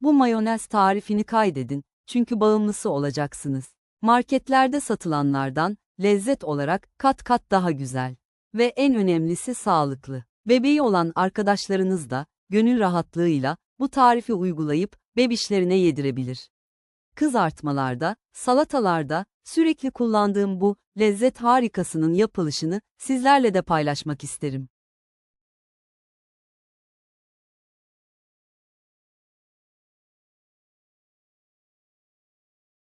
Bu mayonez tarifini kaydedin, çünkü bağımlısı olacaksınız. Marketlerde satılanlardan, lezzet olarak kat kat daha güzel. Ve en önemlisi sağlıklı. Bebeği olan arkadaşlarınız da, gönül rahatlığıyla, bu tarifi uygulayıp, bebişlerine yedirebilir. Kızartmalarda, salatalarda, sürekli kullandığım bu, lezzet harikasının yapılışını, sizlerle de paylaşmak isterim.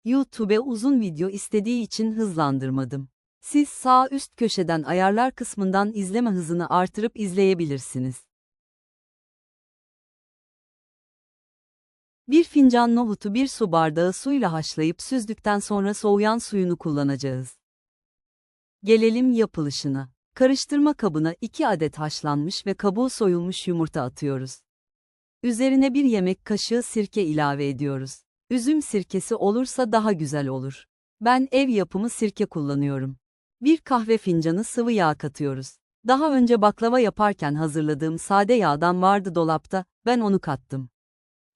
YouTube'e uzun video istediği için hızlandırmadım. Siz sağ üst köşeden ayarlar kısmından izleme hızını artırıp izleyebilirsiniz. Bir fincan nohutu bir su bardağı suyla haşlayıp süzdükten sonra soğuyan suyunu kullanacağız. Gelelim yapılışına. Karıştırma kabına 2 adet haşlanmış ve kabuğu soyulmuş yumurta atıyoruz. Üzerine bir yemek kaşığı sirke ilave ediyoruz. Üzüm sirkesi olursa daha güzel olur. Ben ev yapımı sirke kullanıyorum. Bir kahve fincanı sıvı yağ katıyoruz. Daha önce baklava yaparken hazırladığım sade yağdan vardı dolapta, ben onu kattım.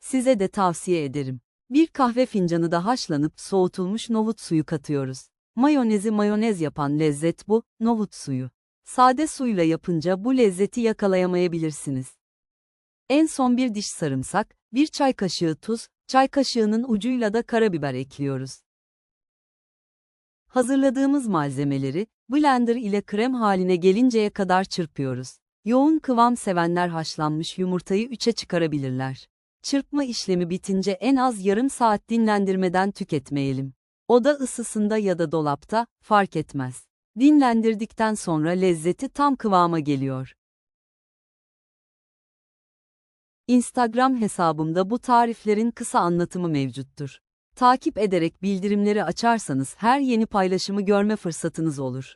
Size de tavsiye ederim. Bir kahve fincanı da haşlanıp soğutulmuş nohut suyu katıyoruz. Mayonezi mayonez yapan lezzet bu, nohut suyu. Sade suyla yapınca bu lezzeti yakalayamayabilirsiniz. En son bir diş sarımsak, bir çay kaşığı tuz, çay kaşığının ucuyla da karabiber ekliyoruz. Hazırladığımız malzemeleri, blender ile krem haline gelinceye kadar çırpıyoruz. Yoğun kıvam sevenler haşlanmış yumurtayı üçe çıkarabilirler. Çırpma işlemi bitince en az yarım saat dinlendirmeden tüketmeyelim. Oda ısısında ya da dolapta, fark etmez. Dinlendirdikten sonra lezzeti tam kıvama geliyor. Instagram hesabımda bu tariflerin kısa anlatımı mevcuttur. Takip ederek bildirimleri açarsanız her yeni paylaşımı görme fırsatınız olur.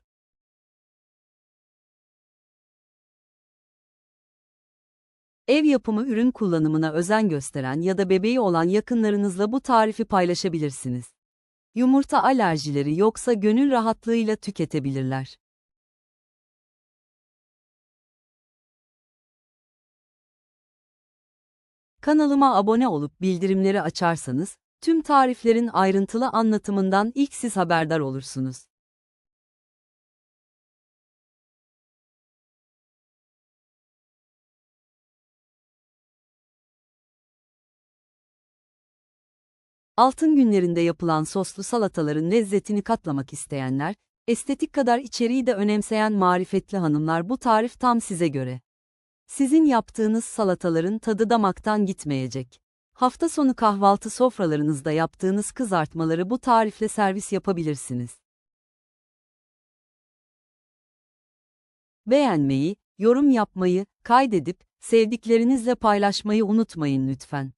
Ev yapımı ürün kullanımına özen gösteren ya da bebeği olan yakınlarınızla bu tarifi paylaşabilirsiniz. Yumurta alerjileri yoksa gönül rahatlığıyla tüketebilirler. Kanalıma abone olup bildirimleri açarsanız, tüm tariflerin ayrıntılı anlatımından ilk siz haberdar olursunuz. Altın günlerinde yapılan soslu salataların lezzetini katlamak isteyenler, estetik kadar içeriği de önemseyen marifetli hanımlar bu tarif tam size göre. Sizin yaptığınız salataların tadı damaktan gitmeyecek. Hafta sonu kahvaltı sofralarınızda yaptığınız kızartmaları bu tarifle servis yapabilirsiniz. Beğenmeyi, yorum yapmayı, kaydedip sevdiklerinizle paylaşmayı unutmayın lütfen.